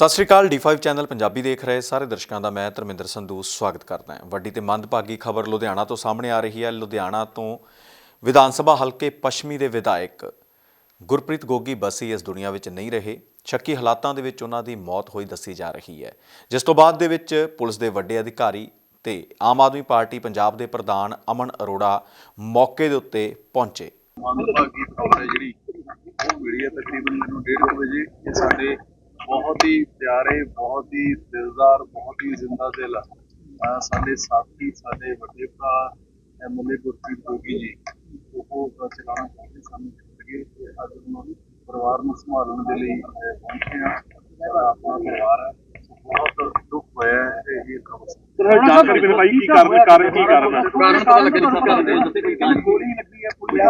ਸਤਿ ਸ਼੍ਰੀ ਅਕਾਲ D5 channel Punjabi ਦੇਖ ਰਹੇ ਸਾਰੇ ਦਰਸ਼ਕਾਂ ਦਾ ਮੈਂ ਧਰਮਿੰਦਰ ਸੰਧੂ ਸਵਾਗਤ ਕਰਦਾ ਹਾਂ। ਵੱਡੀ ਤੇ ਮੰਦਭਾਗੀ ਖਬਰ ਲੁਧਿਆਣਾ ਤੋਂ ਸਾਹਮਣੇ ਆ ਰਹੀ ਹੈ। ਲੁਧਿਆਣਾ ਤੋਂ ਵਿਧਾਨ ਸਭਾ ਹਲਕੇ ਪੱਛਮੀ ਦੇ ਵਿਧਾਇਕ ਗੁਰਪ੍ਰੀਤ ਗੋਗੀ ਬਸੀ ਇਸ ਦੁਨੀਆ ਵਿੱਚ ਨਹੀਂ ਰਹੇ। ਸ਼ੱਕੀ ਹਾਲਾਤਾਂ ਦੇ ਵਿੱਚ ਉਹਨਾਂ ਦੀ ਮੌਤ ਹੋਈ ਦੱਸੀ ਜਾ ਰਹੀ ਹੈ। ਜਿਸ ਤੋਂ ਬਾਅਦ ਦੇ ਵਿੱਚ ਪੁਲਿਸ ਦੇ ਵੱਡੇ ਅਧਿਕਾਰੀ ਤੇ ਆਮ ਆਦਮੀ ਪਾਰਟੀ ਪੰਜਾਬ ਦੇ ਪ੍ਰਧਾਨ ਅਮਨ ਅਰੋੜਾ ਮੌਕੇ ਦੇ ਉੱਤੇ ਪਹੁੰਚੇ। ਮੰਦਭਾਗੀ ਖਬਰ ਹੈ ਜਿਹੜੀ, ਉਹ ਮਿਲੀ ਹੈ ਤਕਰੀਬਨ ਮੈਨੂੰ 1:30 ਵਜੇ। ਸਾਡੇ ਬਹੁਤ ਹੀ ਪਿਆਰੇ ਬਹੁਤ ਹੀ ਦਿਲਦਾਰ ਬਹੁਤ ਹੀ ਜ਼ਿੰਦਾ ਦਿਲ ਸਾਡੇ ਸਾਥੀ ਸਾਡੇ ਵੱਡੇ ਭਰਾ ਐਮਐਲਏ ਗੁਰਪ੍ਰੀਤ ਗੋਗੀ ਜੀ ਉਹ ਚਲਾਣਾ ਚਾਹੁੰਦੇ ਸਾਨੂੰ ਤੇ ਅੱਜ ਉਹਨਾਂ ਨੂੰ ਪਰਿਵਾਰ ਨੂੰ ਸੰਭਾਲਣ ਦੇ ਲਈ ਪਹੁੰਚੇ ਆ ਆਪਣਾ ਪਰਿਵਾਰ ਹੈ ਬਹੁਤ ਦੁੱਖ ਹੋਇਆ ਹੈ ਇਹ ਖਬਰ ਸਰ ਜਾਣਕਾਰੀ ਮੇਰੇ ਭਾਈ ਕੀ ਕਾਰਨ ਕਾਰਨ ਕੀ ਕਾਰਨ ਹੈ ਕਾਰਨ ਪਤਾ ਲੱਗੇ ਨਹੀਂ ਕਾਰਨ ਦੇ ਦੱਸੇ ਕੋਈ ਗੱਲ ਗੋਲੀ ਲੱਗੀ ਹੈ ਪੁਲਿਸ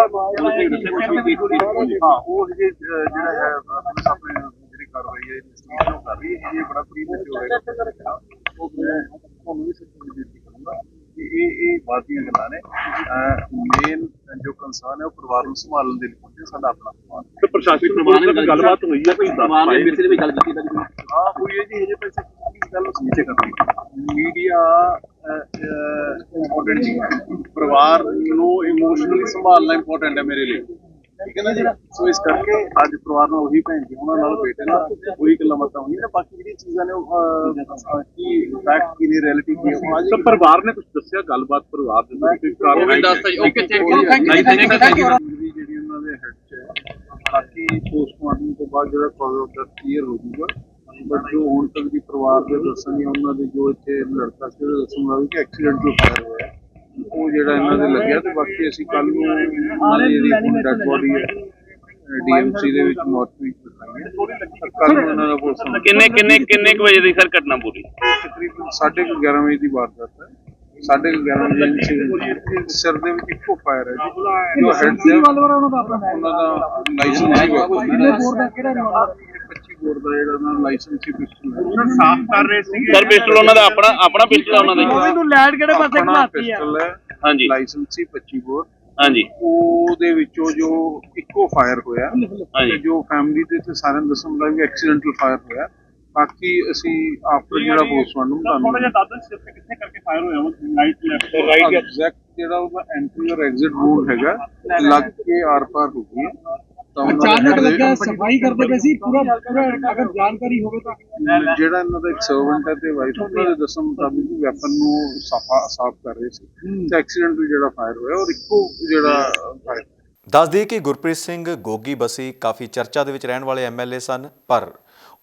ਹਾਂ ਉਹ ਜਿਹੜਾ ਹੈ ਪੁਲਿਸ ਆਪਣੇ ਜਿਹੜੀ ਕਾਰਵਾਈ ਹੈ ਇਨਵੈਸਟੀਗੇਸ਼ਨ ਕਰ ਰਹੀ ਹੈ। ਇਹ ਬੜਾ ਪ੍ਰੀਮੈਚੁਰ ਹੈ। ਉਹ ਮੈਂ ਤੁਹਾਨੂੰ ਵੀ ਸੱਚੀ ਬੇਨਤੀ ਕਰੂੰਗਾ ਕਿ ਇਹ ਇਹ ਬਾਤੀਆਂ ਗੱਲਾਂ ਨੇ। ਮੇਨ ਜੋ ਕੰਸਰਨ ਹੈ ਉਹ ਪਰਿਵਾਰ ਨੂੰ ਸੰਭਾਲਣ ਦੇ ਲਈ ਸਾਡਾ ਆਪਣਾ ਪਰਿਵਾਰ ਤੇ ਪ੍ਰਸ਼ਾਸਨਿਕ ਪ੍ਰਬੰਧਨ ਨਾਲ ਗੱਲਬਾਤ ਹੋਈ ਹੈ ਕੋਈ ਦੱਸ ਪਾਏ ਦੇ ਵਿੱਚ ਗੱਲ ਕੀਤੀ ਤਾਂ ਹਾਂ ਹੋਈ ਹੈ ਜੀ ਹਜੇ ਪੈਸੇ ਕੀ ਗੱਲ ਨੀਚੇ ਕਰਨੀ ਮੀਡੀਆ ਇੰਪੋਰਟੈਂਟ ਨਹੀਂ ਹੈ। ਪਰਿਵਾਰ ਨੂੰ ਇਮੋਸ਼ਨਲੀ ਸੰਭਾਲਣਾ ਇੰਪੋਰਟੈਂਟ ਹੈ ਮੇਰੇ ਲਈ। ਠੀਕ ਹੈ ਨਾ ਜੀ? ਸੋ ਇਸ ਕਰਕੇ ਅੱਜ ਪਰਿਵਾਰ ਨਾਲ ਉਹੀ ਭੈਣ ਜੀ ਉਹਨਾਂ ਨਾਲ ਬੇਟੇ ਨਾਲ ਉਹੀ ਗੱਲਾਂ ਬਾਤਾਂ ਹੋਈਆਂ ਨੇ। ਬਾਕੀ ਜਿਹੜੀ ਚੀਜ਼ਾਂ ਨੇ ਉਹ ਕੀ ਫੈਕਟ ਕੀ ਨੇ ਰਿਐਲਿਟੀ ਕੀ ਹੈ ਉਹ ਅੱਜ ਸਰ ਪਰਿਵਾਰ ਨੇ ਕੁਝ ਦੱਸਿਆ ਗੱਲਬਾਤ ਪਰਿਵਾਰ ਦੇ ਨਾਲ ਕੋਈ ਕਾਰਵਾਈ ਓਕੇ ਥੈਂਕ ਯੂ ਜਿਹੜੀ ਉਹਨਾਂ ਦੇ ਹੈਡ ਚ ਹੈ ਬਾਕੀ ਪੋਸਟਮਾਰਟਮ ਤੋਂ ਬਾਅਦ ਜਿਹੜਾ ਆਫ ਡੈਥ ਕਲੀਅਰ ਹੋ ਜਾਊਗਾ। ਬਟ ਜੋ ਹੁਣ ਤੱਕ ਦੀ ਪਰਿਵਾਰ ਦੇ ਦੱਸਣ ਜਾਂ ਉਹਨਾਂ ਦੇ ਜੋ ਇੱਥੇ ਲੜਕਾ ਸੀ ਉਹਦੇ ਦੱਸਣ ਦਾ ਕਿ ਐਕਸੀਡੈਂਟ ਤੋਂ ਫਾਇਰ ਹੋਇਆ ਹੈ। ਉਹ ਜਿਹੜਾ ਇਹਨਾਂ ਦੇ ਲੱਗਿਆ ਤੇ ਬਾਕੀ ਅਸੀਂ ਕੱਲ ਨੂੰ ਉਹਨਾਂ ਦੀ ਜਿਹੜੀ ਡੈਡ ਬੋਡੀ ਹੈ ਡੀਐਮਸੀ ਦੇ ਵਿੱਚ ਚ ਰੱਖਾਂਗੇ ਕੱਲ ਨੂੰ ਇਹਨਾਂ ਦਾ ਪੋਸਟਮਾਰਟਮ ਕਿੰਨੇ ਕਿੰਨੇ ਕਿੰਨੇ ਕੁ ਵਜੇ ਦੀ ਸਰ ਘਟਨਾ ਪੂਰੀ? ਤਕਰੀਬਨ 11:30 ਵਜੇ ਦੀ ਵਾਰਦਾਤ ਹੈ। 11:30 ਵਜੇ ਸਿਰ ਦੇ ਵਿੱਚ ਇੱਕੋ ਫਾਇਰ ਹੈ ਜੀ। ਜੋ ਹੈਡ ਸੀ ਉਹਨਾਂ ਦਾ ਲਾਇਸੈਂਸ ਹੀ ਵਾਪਸ ਬੋਰ ਦਾ ਕਿਹੜਾ ਰਿਵਾਲਵਰ 25 ਬੋਰ ਦਾ ਜਿਹੜਾ ਉਹਨਾਂ ਦਾ ਲਾਇਸੈਂਸ ਹੀ ਪਿਸਟਲ ਹੈ। ਉਹਨਾਂ ਸਾਫ਼ ਕਰ ਰਹੇ ਸੀਗੇ ਸਰ ਪਿਸਟਲ ਉਹਨਾਂ ਦਾ ਆਪਣਾ ਆਪਣਾ ਪਿਸਟਲ ਉਹਨਾਂ ਦਾ ਮੈਨੂੰ ਲੈਡ ਕਿਹੜੇ ਪਾਸੇ ਘਮਾਤੀ ਆ? ਹੈ ਹਾਂਜੀ। ਲਾਇਸੈਂਸ ਹੀ 25 ਬੋਰ। ਹਾਂਜੀ। ਉਹਦੇ ਵਿੱਚੋਂ ਜੋ ਇੱਕੋ ਫਾਇਰ ਹੋਇਆ ਹਾਂਜੀ। ਤੇ ਜੋ ਫੈਮਿਲੀ ਦੇ ਤੇ ਸਾਰਿਆਂ ਨੂੰ ਦੱਸਣ ਲੱਗਾ ਵੀ ਐਕਸੀਡੈਂਟਲ ਫਾਇਰ ਹੋਇਆ। ਬਾਕੀ ਅਸੀਂ ਆਫਟਰ ਜਿਹੜਾ ਪੋਸਟਮਾਰਟਮ ਤੁਹਾਨੂੰ ਦਾਦਾ ਸਿਰ ਤੇ ਕਿੱਥੇ ਕਰਕੇ ਫਾਇਰ ਹੋਇਆ ਉਹ ਰਾਈਟ ਲੈਫਟ ਐਗਜ਼ੈਕਟ ਜਿਹੜਾ ਉਹਦਾ ਐਂਟਰੀ ਔਰ ਐਗਜ਼ਿਟ ਰੂਟ ਹੈਗਾ ਲੱਗ ਕੇ ਆਰ ਪਾਰ ਹੋ ਗਈ। ਹੈ। ਤਾਂ ਉਹਨਾਂ ਦੇ ਅਚਾਨਕ head ਦੇ- ਲੱਗਿਆ ਸਫ਼ਾਈ ਕਰਦੇ ਪਏ ਸੀ ਪੂਰਾ ਪੂਰਾ ਅਗਰ ਜਾਣਕਾਰੀ ਹੋਵੇ ਤਾਂ। ਜਿਹੜਾ ਇਹਨਾਂ ਦਾ ਇੱਕ ਸਰਵੈਂਟ ਹੈ ਤੇ ਵਾਈਫ ਉਹਨਾਂ ਦੇ ਦੱਸਣ ਮੁਤਾਬਿਕ ਵੈਪਨ ਨੂੰ ਸਾਫਾ ਸਾਫ਼ ਕਰ ਰਹੇ ਸੀ। ਤੇ ਐਕਸੀਡੈਂਟਲ ਜਿਹੜਾ ਫਾਇਰ ਹੋਇਆ ਔਰ ਇੱਕੋ ਜਿਹੜਾ ਫਾਇਰ। ਦੱਸ ਦਈਏ ਕਿ ਗੁਰਪ੍ਰੀਤ ਸਿੰਘ ਗੋਗੀ ਬਸੀ ਕਾਫੀ ਚਰਚਾ ਦੇ ਵਿੱਚ ਰਹਿਣ ਵਾਲੇ ਐਮਐਲਏ ਸਨ ਪਰ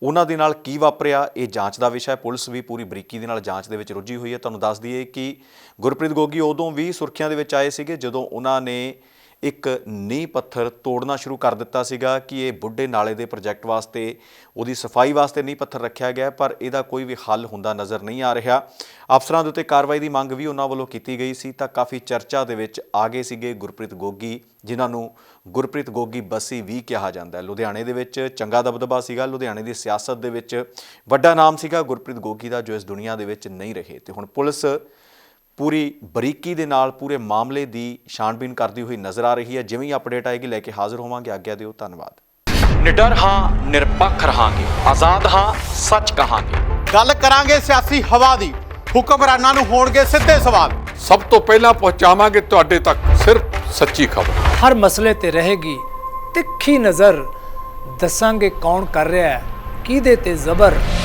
ਉਹਨਾਂ ਦੇ ਨਾਲ ਕੀ ਵਾਪਰਿਆ ਇਹ ਜਾਂਚ ਦਾ ਵਿਸ਼ਾ ਹੈ। ਪੁਲਿਸ ਵੀ ਪੂਰੀ ਬਰੀਕੀ ਦੇ ਨਾਲ ਜਾਂਚ ਦੇ ਵਿੱਚ ਰੁੱਝੀ ਹੋਈ ਹੈ। ਤੁਹਾਨੂੰ ਦੱਸ ਦਈਏ ਕਿ ਗੁਰਪ੍ਰੀਤ ਗੋਗੀ ਉਦੋਂ ਵੀ ਸੁਰਖੀਆਂ ਦੇ ਵਿੱਚ ਆਏ ਸੀਗੇ ਜਦੋਂ ਉਹਨਾਂ ਨੇ ਇੱਕ ਨੀਂਹ ਪੱਥਰ ਤੋੜਨਾ ਸ਼ੁਰੂ ਕਰ ਦਿੱਤਾ ਸੀਗਾ ਕਿ ਇਹ ਬੁੱਢੇ ਨਾਲੇ ਦੇ ਪ੍ਰੋਜੈਕਟ ਵਾਸਤੇ, ਉਹਦੀ ਸਫ਼ਾਈ ਵਾਸਤੇ ਨੀਂਹ ਪੱਥਰ ਰੱਖਿਆ ਗਿਆ, ਪਰ ਇਹਦਾ ਕੋਈ ਵੀ ਹੱਲ ਹੁੰਦਾ ਨਜ਼ਰ ਨਹੀਂ ਆ ਰਿਹਾ। ਅਫਸਰਾਂ ਦੇ ਉੱਤੇ ਕਾਰਵਾਈ ਦੀ ਮੰਗ ਵੀ ਉਹਨਾਂ ਵੱਲੋਂ ਕੀਤੀ ਗਈ ਸੀ, ਤਾਂ ਕਾਫੀ ਚਰਚਾ ਦੇ ਵਿੱਚ ਆ ਗਏ ਸੀਗੇ ਗੁਰਪ੍ਰੀਤ ਗੋਗੀ, ਜਿਨ੍ਹਾਂ ਨੂੰ ਗੁਰਪ੍ਰੀਤ ਗੋਗੀ ਬੱਸੀ ਵੀ ਕਿਹਾ ਜਾਂਦਾ ਹੈ। ਲੁਧਿਆਣੇ ਦੇ ਵਿੱਚ ਚੰਗਾ ਦਬਦਬਾ ਸੀਗਾ, ਲੁਧਿਆਣੇ ਦੀ ਸਿਆਸਤ ਦੇ ਵਿੱਚ ਵੱਡਾ ਨਾਮ ਸੀਗਾ ਗੁਰਪ੍ਰੀਤ ਗੋਗੀ ਦਾ, ਜੋ ਇਸ ਦੁਨੀਆ ਦੇ ਵਿੱਚ ਨਹੀਂ ਰਹੇ। ਤੇ ਹੁਣ ਪੁਲਿਸ ਪੂਰੀ ਬਰੀਕੀ ਦੇ ਨਾਲ ਪੂਰੇ ਮਾਮਲੇ ਦੀ ਛਾਣਬੀਨ ਕਰਦੀ ਹੋਈ ਨਜ਼ਰ ਆ ਰਹੀ ਹੈ। ਜਿਵੇਂ ਹੀ ਅਪਡੇਟ ਆਏਗੀ ਲੈ ਕੇ ਹਾਜ਼ਰ ਹੋਵਾਂਗੇ। ਆਗਿਆ ਦਿਓ ਧੰਨਵਾਦ। ਨਿਡਰ ਹਾਂ ਨਿਰਪੱਖ ਰਹਾਂਗੇ। ਆਜ਼ਾਦ ਹਾਂ ਸੱਚ ਕਹਾਂਗੇ। ਗੱਲ ਕਰਾਂਗੇ ਸਿਆਸੀ ਹਵਾ ਦੀ। ਹੁਕਮਰਾਨਾਂ ਨੂੰ ਹੋਣਗੇ ਸਿੱਧੇ ਸਵਾਲ। ਸਭ ਤੋਂ ਪਹਿਲਾਂ ਪਹੁੰਚਾਵਾਂਗੇ ਤੁਹਾਡੇ ਤੱਕ ਸਿਰਫ ਸੱਚੀ ਖਬਰ। ਹਰ ਮਸਲੇ ਤੇ ਰਹੇਗੀ ਤਿੱਖੀ ਨਜ਼ਰ। ਦੱਸਾਂਗੇ ਕੌਣ ਕਰ ਰਿਹਾ ਹੈ ਕਿਹਦੇ ਤੇ ਜ਼ਬਰ।